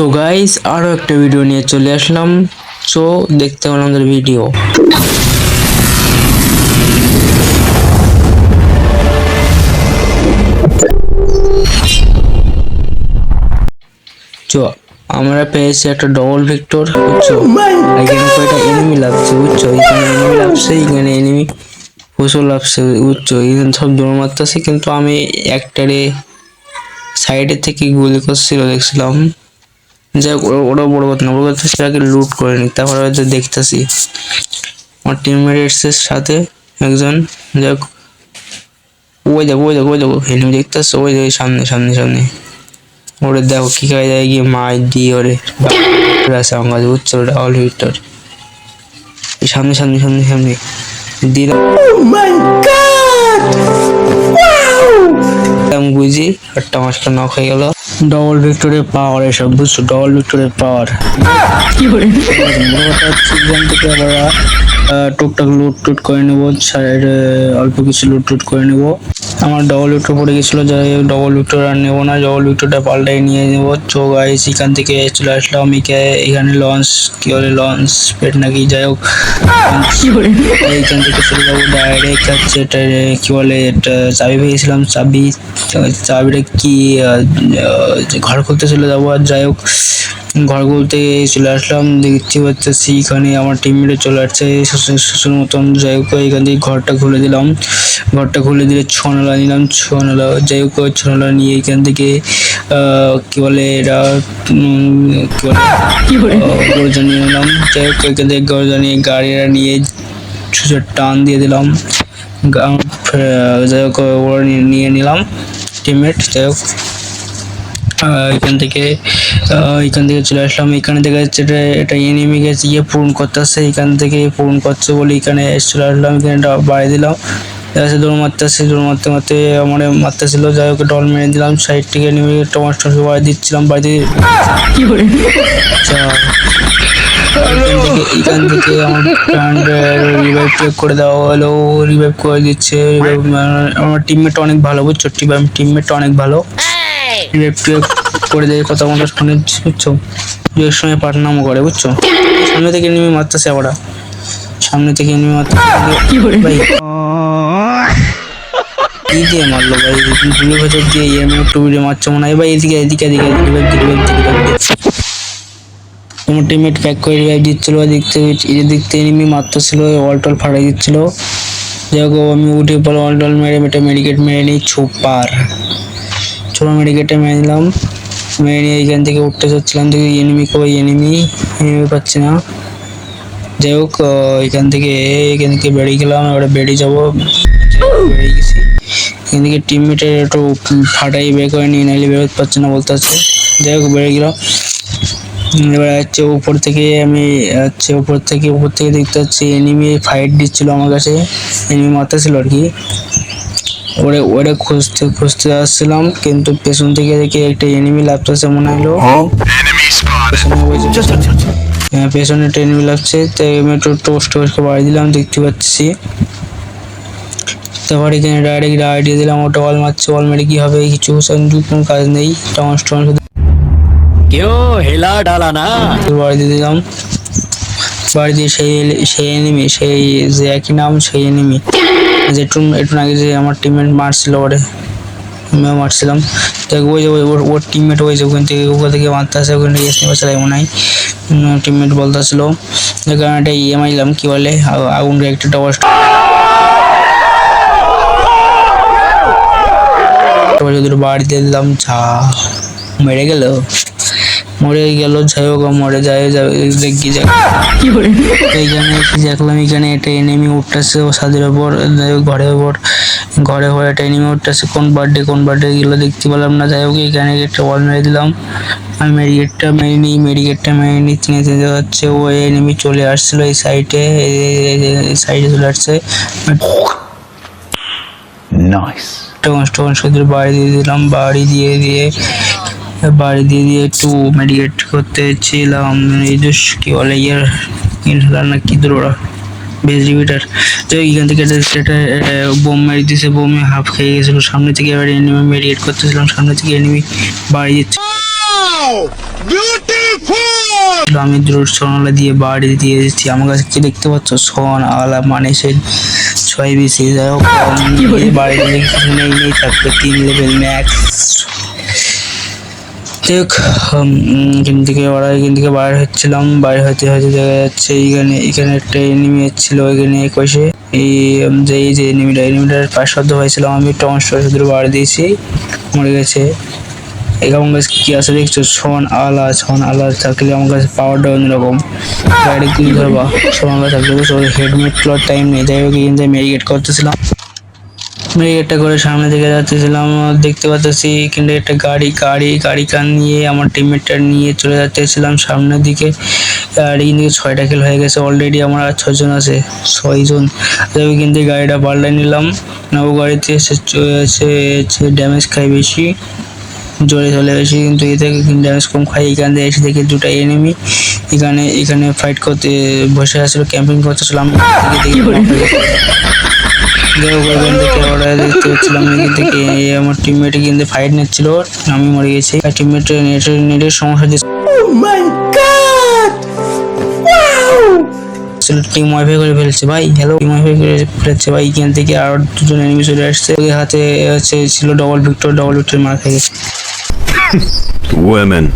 So guys আরও একটা video নিয়ে চলে আসলাম। সো দেখতে হবে আমাদের ভিডিও চো আমরা পেয়েছি একটা ডবল ভিক্টর বুঝছ? এখানে কয়টা এনিমি লাগছে বুঝছ? এখানে এনিমি লাগছে এখানে এনিমি প্রচুর লাগছে বুঝছ? এখানে সব দৌড় মারতেছে কিন্তু আমি একটারে সাইডে থেকে গুলি করছিল দেখছিলাম। যাই হোক ওরা- ওরা বড় কথা না বড় কথা সেটাকে লুট করে নি তারপরে হয়তো দেখতেছি। আমার টিমমেটসের সাথে একজন যাই হোক ওই দেখো ওই দেখো ওই দেখো এনিমি দেখতেছে? ওই দেখো সামনে সামনে সামনে। ওরে দেখো কি খাই যায় গিয়ে মাছ দিয়ে ওরে। কাছে বুঝছ ওটা অল ভিক্টর সামনে সামনে সামনে সামনে। দিলাম। দিলাম বুঝি। একটা মাছটা নক হয়ে গেল। ডবল ভিক্টরের পাওয়ার এসব বুঝছ? ডবল ভিক্টরের পাওয়ার কি থেকে আমরা টুকটাক লুট টুট করে নেব অল্প কিছু লুট টুট করে নেব। আমার ডবল ভিক্টর পড়ে গেছিল, যাই ডবল ভিক্টর আর নেব না ডবল ভিক্টরটা পাল্টাই নিয়ে নেব। চো গাইস এখান থেকে চলে আসলাম, একে এখানে লঞ্চ কি বলে লঞ্চ পেট নাকি যাই হোক। এইখান থেকে চলে যাব ডাইরেক্ট হচ্ছে এটা, কি বলে এটা, চাবি পেয়েছিলাম চাবি। চাবিটা কি ঘর খুলতে চলে যাব আর যাই হোক। ঘর খুলতে চলে আসলাম দেখতে পাচ্ছি এখানে আমার টিমমেটে চলে আসছে শ্বশুর মতন। যাই হোক এখান থেকে ঘরটা খুলে দিলাম। ঘরটা খুলে দিলে ছনালা নিলাম ছনালা যাই হোক ছনালা নিয়ে এখান থেকে কি বলে উম, কি বলে গরজা নিয়ে নিলাম। যাই হোক এখান থেকে গরজা নিয়ে গাড়িটা নিয়ে সুযোগ টান দিয়ে দিলাম। যাই হোক ওরা নিয়ে- নিলাম টিমমেট যাই হোক। এখান থেকে এখান থেকে চলে আসলাম। এখানে দেখা যাচ্ছে এটা এটা এনিমি গেছে ইয়ে পূরণ করতেছে। এখান থেকে পূরণ করছে বলে এখানে চলে আসলাম। এখানে এটা বাড়ি দিলাম। দেখা যাচ্ছে দৌড় মারতেছে দৌড় মারতে মারতে আমার মারতেছিল। যাই হোক ডল মেরে দিলাম। সাইড থেকে নেমে টমাস টমাস বাড়ি দিচ্ছিলাম বাড়ি দিয়ে আচ্ছা। এখান থেকে আমার ফ্রেন্ড রিভাইভ চেক করে দেওয়া হলো। রিভাইভ করে দিচ্ছে। আহ, আমার টিমমেট অনেক ভালো বুঝছ? টিম টিমমেট অনেক ভালো। রিভাইভ চেক করে দেয় কথা মতো শুনে বুঝছ? বিয়ের সময় পাঠনামও করে বুঝছ? সামনে থেকে নেমে মারতেছে ওরা। সামনে থেকে নেমে মারতেছে। ভাই কি দিয়ে মারলো ভাই? গুলি ভেতর দিয়ে এমনি একটু ভিডিও মারছে মনে হয়। ভাই এদিকে এদিকে এদিকে রিভাইভ দিকে রিভাইভ দিকে তোমার টিমমেট প্যাক করে রিভাইভ দিচ্ছিল দেখতে এদিক দিক থেকে এনিমি মারতেছিল অল টল ফাটাই দিচ্ছিল। যাই হোক আমি উঠে পরে অল টল মেরে মেটে মেডিকেট মেরে নিই ছুপার। ছোটো মেডিকেটে মেরে নিলাম। মেরে নিয়ে এখান থেকে উঠতে চাচ্ছিলাম দেখি এনিমি কই এনিমি এনিমি পাচ্ছি না। যাই হোক এখান থেকে এখান থেকে বেরিয়ে গেলাম, এবারে বেরিয়ে যাব। বেরিয়ে গেছি। এখান থেকে টিম টিমমেটের একটু ফাটাই বের করে নিয়ে নাইলে বেরোতে পারছে না বলতে আছে। যাই হোক, বেরিয়ে গেলাম। এবার হচ্ছে উপর থেকে আমি হচ্ছে উপর থেকে উপর থেকে দেখতে পাচ্ছি এনিমি ফাইট দিচ্ছিল আমার কাছে। এনিমি মারতেছিল আর কি। ওরে ওরে খুঁজতে খুঁজতে আসছিলাম কিন্তু পেছন থেকে দেখি একটা এনিমি লাগতেছে মনে হলো। হ্যাঁ। হ্যাঁ, পেছনে একটা এনিমি লাগছে তাই আমি একটু টোস্ট টোস্টকে বাড়ি দিলাম দেখতে পাচ্ছি। তারপর এখানে ডাইরেক্ট আইডিয়া দিলাম ওটা অল মারছে অল মেরে কি হবে কিছু কোনো কাজ নেই টমাস টমাস কেউ হেলা ডালা না। বাড়ি দিয়ে দিলাম। বাড়ি দিয়ে সেই সেই এনিমি সেই যে একই নাম সেই এনিমি যে একটু একটু আগে যে আমার টিমমেট মারছিল ওরে, আমিও মারছিলাম। তো ওই যে ওর ওর টিমমেট ওই যে ওখান থেকে ওখান থেকে মারতে আসে, ওখান থেকে এসে বসে মনে হয়। টিমমেট বলতেছিল। যে কারণে একটা ইএমআই লাম কি বলে? আগুন একটা টাওয়ার তারপর যদি বাড়ি দিলাম, ঝা, মেরে গেল। মরে গেল যাই হোক মরে যায় দেখি যাই এইখানে দেখলাম এখানে একটা এনেমি উঠতেছে ও ছাদের ওপর ঘরের ওপর ঘরে ঘরে একটা এনেমি উঠতেছে কোন বার্থডে কোন বার্থডে গেলো দেখতে পেলাম না যাই হোক এখানে একটা ওয়াল মেরে দিলাম। আমি গেটটা মেরে নিই গেটটা মেরে নিই চিনে চিনতে যাচ্ছে ও এনেমি চলে আসছিল এই সাইডে এই সাইডে চলে আসছে। নাইস টোন টোন শুধু বাড়ি দিয়ে দিলাম বাড়ি দিয়ে দিয়ে বাড়ি দিয়ে দিয়ে একটু মেডিকেট করতে ছিলাম এই যে কি বলে ইয়ার ইনহেলার না কি দূর ওরা? ভেজিবিটার তো এখান থেকে একটা বোম মেরে দিয়েছে বোমে হাফ খেয়ে গেছিল। সামনে থেকে এবার এনিমি মেডিকেট করতেছিলাম সামনে থেকে এনিমি বাড়ি দিচ্ছে। আমি দ্রুত সোনালা দিয়ে বাড়ি দিয়ে দিচ্ছি আমার কাছে কি দেখতে পাচ্ছ? সোন আলা মানে সে ছয় বেশি যাই হোক বাড়ি নেই থাকবে তিন লেভেল ম্যাক্স দেখ এখান থেকে ওরা এখান থেকে বাইরে হচ্ছিলাম। বাইরে হতে হতে দেখা যাচ্ছে এইখানে এখানে একটা এনিমি ছিল এখানে এক পাশে এই যে এই যে এনিমিটা এনিমিটার পাশ শব্দ হয়েছিলাম আমি, টমাস শুধু বাড়ি দিয়েছি। মরে গেছে। এই আমার কাছে কি আছে দেখছ? সোন আলা সোন আলা থাকলে আমার কাছে পাওয়ারটা অন্যরকম। গাড়ি কি ধরবা। সোন আলা থাকলে হেডমেট তোলার টাইম নেই। যাই হোক এখান থেকে মেডিকেট করতেছিলাম। মেডিকেটটা করে সামনে দিকে যাচ্ছিলাম দেখতে পাচ্ছি কিন্তু একটা গাড়ি গাড়ি গাড়ি কান নিয়ে আমার টিমমেটটা নিয়ে চলে যাচ্তেছিলাম সামনের দিকে। আর থেকে ছয়টা খেল হয়ে গেছে অলরেডি আমার আর ছজন আছে ছয়জন। হোক কিন্তু গাড়িটা পাল্টাই নিলাম নবো গাড়িতে সে সে ড্যামেজ খাই বেশি জোরে চলে বেশি কিন্তু এ থেকে ড্যামেজ কম খাই। এখান থেকে এসে দেখি দুটো এনিমি এখানে এখানে ফাইট করতে বসে আসছিল ক্যাম্পিং দেখে যাই হোক এখান থেকে ওরা দেখতে পাচ্ছিলাম এখান থেকে। আমার টিমমেট কিন্তু ফাইট নিচ্ছিল আমি মরে গেছি। টিমমেটের নেটের নেটের সমস্যা টিম ওয়াইফাই করে ফেলছে ভাই। হ্যালো টিম ওয়াইফাই করে ফেলছে ভাই। এখান থেকে আর দুজন এনিমি চলে আসছে। ওদের হাতে হচ্ছে ছিল ডবল ভিক্টর ডবল ভিক্টর মার খেয়ে গেছে। Women.